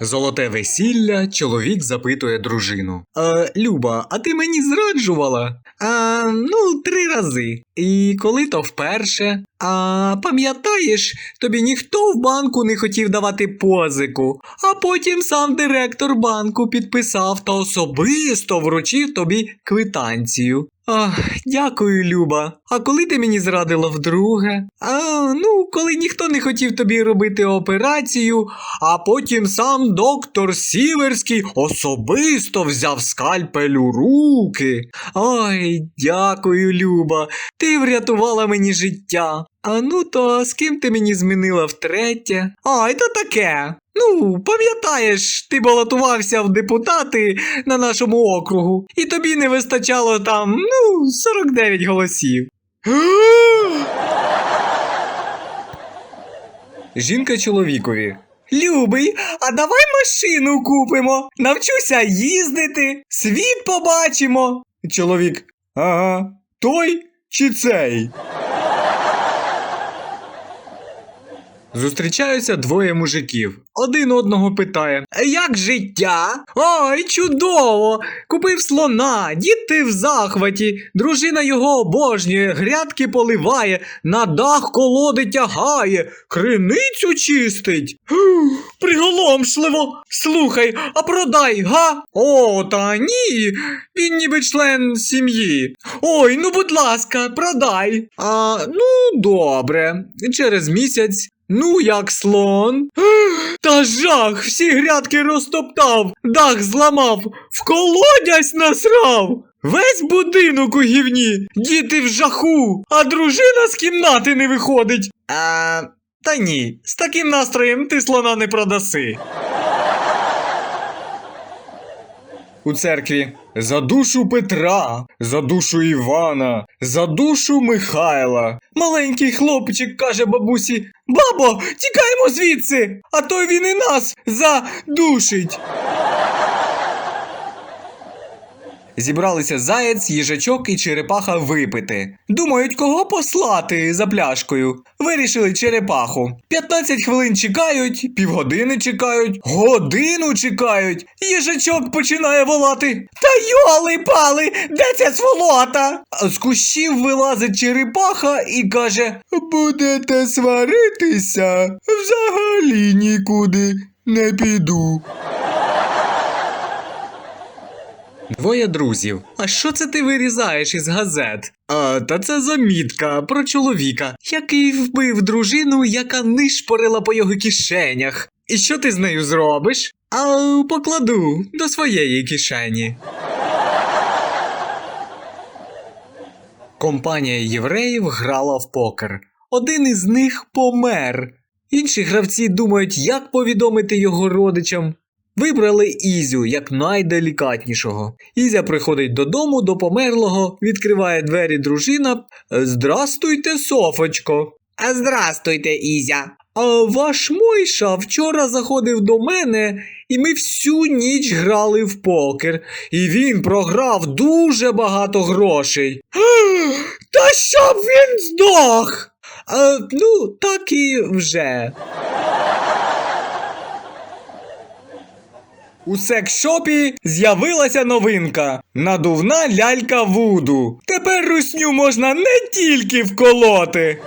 Золоте весілля, чоловік запитує дружину. Е, Люба, а ти мені зраджувала? «Е, ну, три рази. І коли то вперше. А пам'ятаєш, тобі ніхто в банку не хотів давати позику, а потім сам директор банку підписав та особисто вручив тобі квитанцію. Ах, дякую, Люба. А коли ти мені зрадила вдруге? А, ну, коли ніхто не хотів тобі робити операцію, а потім сам доктор Сіверський особисто взяв скальпель у руки. Ой, дякую, Люба. Ти врятувала мені життя. А ну то з ким ти мені змінила втретє? Ай, то таке. Ну, пам'ятаєш, ти балотувався в депутати на нашому округу, і тобі не вистачало там, ну, 49 голосів. Жінка чоловікові. Любий, а давай машину купимо. Навчуся їздити, світ побачимо. Чоловік. Ага, той чи цей? Зустрічаються двоє мужиків. Один одного питає: Як життя? Ой, чудово! Купив слона, діти в захваті, дружина його обожнює, грядки поливає, на дах колоди тягає, криницю чистить. Приголомшливо. Слухай, а продай, га? О, та ні. Він ніби член сім'ї. Ой, ну будь ласка, продай. А, ну, добре. Через місяць. Ну, як слон. Та жах, всі грядки розтоптав, дах зламав, в колодязь насрав. Весь будинок у гівні, діти в жаху, а дружина з кімнати не виходить. А, та ні, з таким настроєм ти слона не продаси. У церкві за душу Петра, за душу Івана, за душу Михайла. Маленький хлопчик каже бабусі: Бабо, тікаємо звідси, а то він і нас задушить. Зібралися заєць, їжачок і черепаха випити. Думають, кого послати за пляшкою. Вирішили черепаху. 15 хвилин чекають, півгодини чекають, годину чекають. Їжачок починає волати. Та йоли пали, де ця сволота? З кущів вилазить черепаха і каже: Будете сваритися, взагалі нікуди не піду. Двоє друзів. А що це ти вирізаєш із газет? А, та це замітка про чоловіка, який вбив дружину, яка нишпорила по його кишенях. І що ти з нею зробиш? А покладу до своєї кишені. Компанія євреїв грала в покер. Один із них помер. Інші гравці думають, як повідомити його родичам. Вибрали Ізю як найделікатнішого. Ізя приходить додому до померлого, відкриває двері дружина. Здрастуйте, Софочко. А здрастуйте, Ізя. А ваш Мойша вчора заходив до мене, і ми всю ніч грали в покер. І він програв дуже багато грошей. Та щоб він здох. А, ну, так і вже. У секшопі з'явилася новинка надувна лялька Вуду. Тепер русню можна не тільки вколоти.